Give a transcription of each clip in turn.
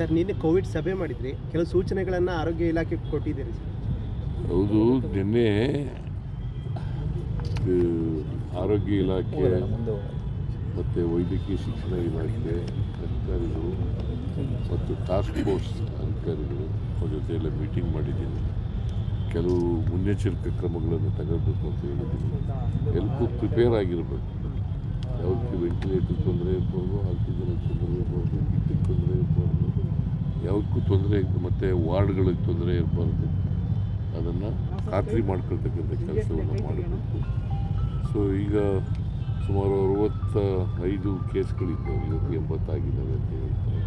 Sir, ನಿನ್ನೆ Covid ಸಭೆ ಮಾಡಿದ್ರಿ. ಕೆಲವು ಸೂಚನೆಗಳನ್ನು ಆರೋಗ್ಯ ಇಲಾಖೆ ಕೊಟ್ಟಿದ್ದೀರಿ ಸರ್. ಹೌದು, ನಿನ್ನೆ ಆರೋಗ್ಯ ಇಲಾಖೆ ಮತ್ತು ವೈದ್ಯಕೀಯ ಶಿಕ್ಷಣ ಇಲಾಖೆ ಅಧಿಕಾರಿಗಳು ಮತ್ತು ಟಾಸ್ಕ್ ಫೋರ್ಸ್ ಅಧಿಕಾರಿಗಳು ಅವ್ರ ಜೊತೆ ಮೀಟಿಂಗ್ ಮಾಡಿದ್ದೀನಿ ಕೆಲವು ಮುನ್ನೆಚ್ಚರಿಕೆ ಕ್ರಮಗಳನ್ನು ತಗೋಬೇಕು ಅಂತ ಹೇಳಿದ್ದೀನಿ ಎಲ್ಲಕ್ಕೂ ಪ್ರಿಪೇರ್ ಆಗಿರಬೇಕು. ಯಾವುದಕ್ಕೆ ವೆಂಟಿಲೇಟರ್ ತೊಂದರೆ ಇರ್ಬೋದು ಆಕ್ಸಿಜನ್ ತೊಂದರೆ ಇರ್ಬೋದು ಕಿಟ್ಟಿಗೆ ತೊಂದರೆ ಇರ್ಬಾರ್ದು ಯಾವುದಕ್ಕೂ ತೊಂದರೆ ಮತ್ತು ವಾರ್ಡ್ಗಳಿಗೆ ತೊಂದರೆ ಇರಬಾರ್ದು. ಅದನ್ನು ಖಾತ್ರಿ ಮಾಡ್ಕೊಳ್ತಕ್ಕಂಥ ಕೆಲಸವನ್ನು ಮಾಡಬೇಕು. ಸೊ ಈಗ ಸುಮಾರು ಅರವತ್ತ ಐದು ಕೇಸ್ಗಳಿದ್ದಾವೆ. ಇವತ್ತು ಎಂಬತ್ತಾಗಿದ್ದಾವೆ ಅಂತ ಹೇಳ್ತಾರೆ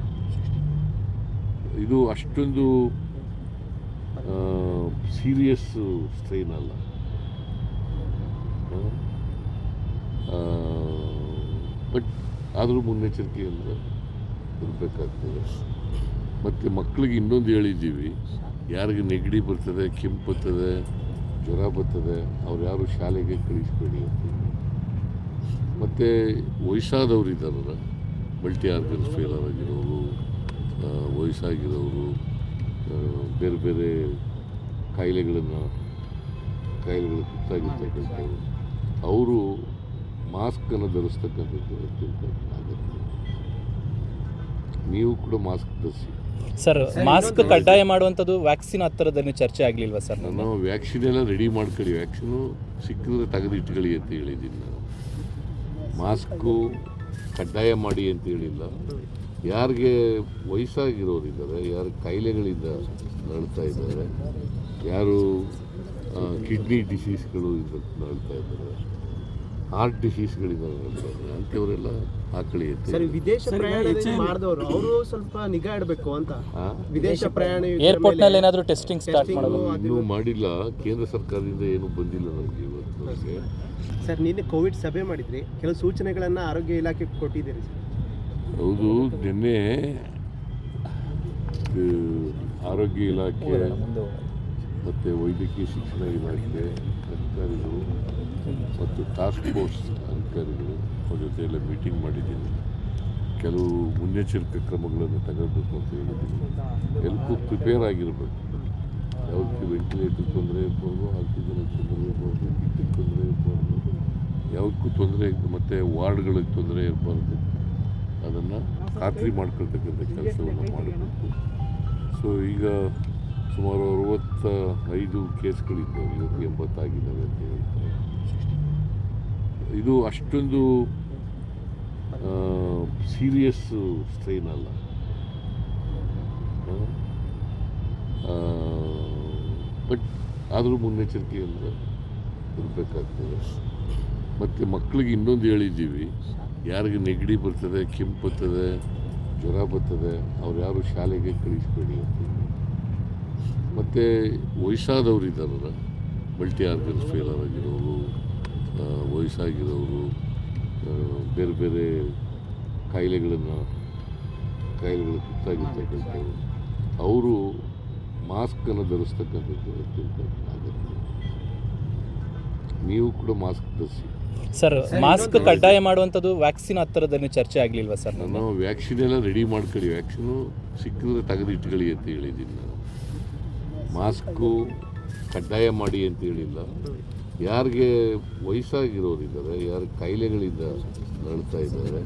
ಇದು ಅಷ್ಟೊಂದು ಸೀರಿಯಸ್ ಸ್ಟ್ರೈನ್ ಅಲ್ಲ. ಬಟ್ ಆದರೂ ಮುನ್ನೆಚ್ಚರಿಕೆಯಿಂದ ಇರಬೇಕಾಗ್ತದೆ. ಮತ್ತು ಮಕ್ಕಳಿಗೆ ಇನ್ನೊಂದು ಹೇಳಿದ್ದೀವಿ. ಯಾರಿಗೆ ನೆಗಡಿ ಬರ್ತದೆ ಕೆಂಪು ಬರ್ತದೆ, ಜ್ವರ ಬರ್ತದೆ, ಅವ್ರು ಯಾರು ಶಾಲೆಗೆ ಕಳಿಸ್ಬೇಡಿ ಅಂತ ಮತ್ತು ವಯಸ್ಸಾದವ್ರು ಇದ್ದಾರಲ್ಲ ಮಲ್ಟಿ ಆರ್ಗನ್ಸ್ ಫೇಲರ್ ಆಗಿರೋರು ವಯಸ್ಸಾಗಿರೋರು ಬೇರೆ ಬೇರೆ ಕಾಯಿಲೆಗಳನ್ನು, ಕಾಯಿಲೆಗಳು ತುತ್ತಾಗಿರ್ತಕ್ಕಂಥವ್ರು. ಅವರು ಮಾಸ್ಕನ್ನು ಧರಿಸ್ತಕ್ಕಂಥದ್ದು ಅತ್ಯಂತ ಅಗತ್ಯ ನೀವು ಕೂಡ ಮಾಸ್ಕ್ ಧರಿಸಿ. ಸರ್ ಮಾಸ್ಕ್ ಕಡ್ಡಾಯ ಮಾಡುವಂಥದ್ದು ವ್ಯಾಕ್ಸಿನ್ ಹತ್ತಿರದಲ್ಲಿ ಚರ್ಚೆ ಆಗಲಿಲ್ವಾ ಸರ್? ನಾನು ವ್ಯಾಕ್ಸಿನ್ ಎಲ್ಲ ರೆಡಿ ಮಾಡ್ಕೊಳ್ಳಿ. ವ್ಯಾಕ್ಸಿನು ಸಿಕ್ಕಿದ್ರೆ ತೆಗೆದು ಇಟ್ಕೊಳ್ಳಿ ಅಂತ ಹೇಳಿದ್ದೀನಿ ನಾನು. ಮಾಸ್ಕು ಕಡ್ಡಾಯ ಮಾಡಿ ಅಂತ ಹೇಳಿಲ್ಲ. ಯಾರಿಗೆ ವಯಸ್ಸಾಗಿರೋರಿದ್ದಾರೆ ಯಾರು ಕಾಯಿಲೆಗಳಿಂದ ನಡ್ತಾ ಇದ್ದಾರೆ ಯಾರು ಕಿಡ್ನಿ ಡಿಸೀಸ್ಗಳು ನಡ್ತಾ ಇದ್ದಾರೆ ಹಾರ್ಟ್ ಡಿಸೀಸ್ಗಳಿದ್ದಾವೆ ಅಂಥವರೆಲ್ಲ ಸರ್ ವಿದೇಶ ಪ್ರಯಾಣ ಮಾಡಿದವರು ಅವರು ಸ್ವಲ್ಪ ನಿಗಾ ಇಡಬೇಕು ಅಂತ. ವಿದೇಶ ಪ್ರಯಾಣ ಏರ್ಪೋರ್ಟ್ನಲ್ಲಿ ಏನಾದರೂ ಟೆಸ್ಟಿಂಗ್ ಸ್ಟಾರ್ಟ್ ಮಾಡೋದು. ಅದು- ಇನ್ನೂ ಮಾಡಿಲ್ಲ. ಕೇಂದ್ರ ಸರ್ಕಾರದಿಂದ ಏನು ಬಂದಿಲ್ಲ ನಮಗೆ ಇವತ್ತು ಸರ್ ನಿನ್ನೆ ಕೋವಿಡ್ ಸಭೆ ಮಾಡಿದ್ರಿ. ಕೆಲವು ಸೂಚನೆಗಳನ್ನು ಆರೋಗ್ಯ ಇಲಾಖೆ ಕೊಟ್ಟಿದ್ದೀರಿ ಸರ್. ಹೌದು ನಿನ್ನೆ ಆರೋಗ್ಯ ಇಲಾಖೆ ಮತ್ತು ವೈದ್ಯಕೀಯ ಶಿಕ್ಷಣ ಇಲಾಖೆ ಅಧಿಕಾರಿಗಳು ಮತ್ತು ಟಾಸ್ಕ್ ಫೋರ್ಸ್ ಅಧಿಕಾರಿಗಳು ಅವ್ರ ಜೊತೆಯೆಲ್ಲ ಮೀಟಿಂಗ್ ಮಾಡಿದ್ದೀನಿ. ಕೆಲವು ಮುನ್ನೆಚ್ಚರಿಕೆ ಕ್ರಮಗಳನ್ನು ತಗೋಬೇಕು ಅಂತ ಹೇಳಿದ್ದೀನಿ. ಎಲ್ಲಕ್ಕೂ ಪ್ರಿಪೇರ್ ಆಗಿರಬೇಕು. ಯಾವುದಕ್ಕೆ ವೆಂಟಿಲೇಟರ್ ತೊಂದರೆ ಇರಬಾರ್ದು ಆಕ್ಸಿಜನ್ ತೊಂದರೆ ಇರಬಾರ್ದು ಕಿಟ್ಟಿಗೆ ತೊಂದರೆ ಇರಬಾರ್ದು ಯಾವುದಕ್ಕೂ ತೊಂದರೆ ಮತ್ತು ವಾರ್ಡ್ಗಳಿಗೆ ತೊಂದರೆ ಇರಬಾರ್ದು. ಅದನ್ನು ಖಾತ್ರಿ ಮಾಡ್ಕೊಳ್ತಕ್ಕಂಥ ಕೆಲಸವನ್ನು ಮಾಡಬೇಕು. ಸೊ ಈಗ ಸುಮಾರು ಅರವತ್ತ ಐದು ಕೇಸ್ಗಳಿದ್ದಾವೆ ಇವತ್ತು ಎಂಬತ್ತಾಗಿದ್ದಾವೆ ಅಂತ ಹೇಳ್ತಾರೆ. ಇದು ಅಷ್ಟೊಂದು ಸೀರಿಯಸ್ ಸ್ಟ್ರೈನ್ ಅಲ್ಲ. ಬಟ್ ಆದರೂ ಮುನ್ನೆಚ್ಚರಿಕೆಯಿಂದ ಇರಬೇಕಾಗ್ತದೆ. ಮತ್ತು ಮಕ್ಕಳಿಗೆ ಇನ್ನೊಂದು ಹೇಳಿದ್ದೀವಿ. ಯಾರಿಗೆ ನೆಗಡಿ ಬರ್ತದೆ ಕೆಂಪು ಬರ್ತದೆ, ಜ್ವರ ಬರ್ತದೆ, ಅವ್ರು ಯಾರು ಶಾಲೆಗೆ ಕಳಿಸ್ಬೇಡಿ ಅಂತ ಮತ್ತು ವಯಸ್ಸಾದವರು ಇದ್ದಾರಲ್ಲ ಮಲ್ಟಿ ಆರ್ಗನ್ ಫೇಲರ್ ಆಗಿರೋರು. ವಯಸ್ಸಾಗಿರೋರು ಬೇರೆ ಬೇರೆ ಕಾಯಿಲೆಗಳನ್ನು ಕಾಯಿಲೆಗಳು ತುತ್ತಾಗಿರ್ತಕ್ಕಂಥವ್ರು ಅವರು ಮಾಸ್ಕನ್ನು ಧರಿಸ್ತಕ್ಕಂಥದ್ದು ಅತ್ಯಂತ ಅಗತ್ಯ ನೀವು ಕೂಡ ಮಾಸ್ಕ್ ಧರಿಸಿ. ಸರ್ ಮಾಸ್ಕ್ ಕಡ್ಡಾಯ ಮಾಡುವಂಥದ್ದು ವ್ಯಾಕ್ಸಿನ್ ಹತ್ತಿರದಲ್ಲಿ ಚರ್ಚೆ ಆಗಲಿಲ್ವಾ ಸರ್? ನಾನು ವ್ಯಾಕ್ಸಿನ್ ಎಲ್ಲ ರೆಡಿ ಮಾಡ್ಕೊಳ್ಳಿ. ವ್ಯಾಕ್ಸಿನು ಸಿಕ್ಕಿದ್ರೆ ತೆಗೆದು ಇಟ್ಕೊಳ್ಳಿ ಅಂತ ಹೇಳಿದ್ದೀನಿ ನಾನು. ಮಾಸ್ಕು ಕಡ್ಡಾಯ ಮಾಡಿ ಅಂತ ಹೇಳಿಲ್ಲ. ಯಾರಿಗೆ ವಯಸ್ಸಾಗಿರೋರಿದ್ದಾರೆ ಯಾರು ಕಾಯಿಲೆಗಳಿಂದ ನಡ್ತಾ ಇದ್ದಾರೆ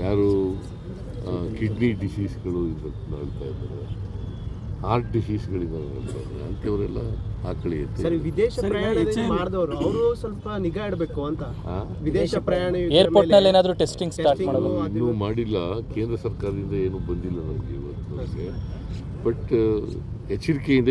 ಯಾರು ಕಿಡ್ನಿ ಡಿಸೀಸ್ಗಳು ಇಂದ ನಡ್ತಾ ಇದ್ದಾರೆ ಹಾರ್ಟ್ ಡಿಸೀಸ್ಗಳಿಂದ ನಡ್ತಾ ಇದ್ದಾರೆ ಅಂಥವರೆಲ್ಲ ಆಕಳಿ ಸರ್ ವಿದೇಶ ಪ್ರಯಾಣ ಮಾಡಿದವರು ಅವರು ಸ್ವಲ್ಪ ನಿಗಾ ಇಡಬೇಕು ಅಂತ? ವಿದೇಶ ಪ್ರಯಾಣ ಏರ್ಪೋರ್ಟ್ನಲ್ಲಿ ಏನಾದರೂ ಟೆಸ್ಟಿಂಗ್ ಸ್ಟಾರ್ಟ್ ಮಾಡೋದು. ಅದು- ಇನ್ನೂ ಮಾಡಿಲ್ಲ ಕೇಂದ್ರ ಸರ್ಕಾರದಿಂದ ಏನು ಬಂದಿಲ್ಲ ನಮಗೆ ಇವತ್ತು ನಮಗೆ. ಬಟ್ ಎಚ್ಚರಿಕೆಯಿಂದ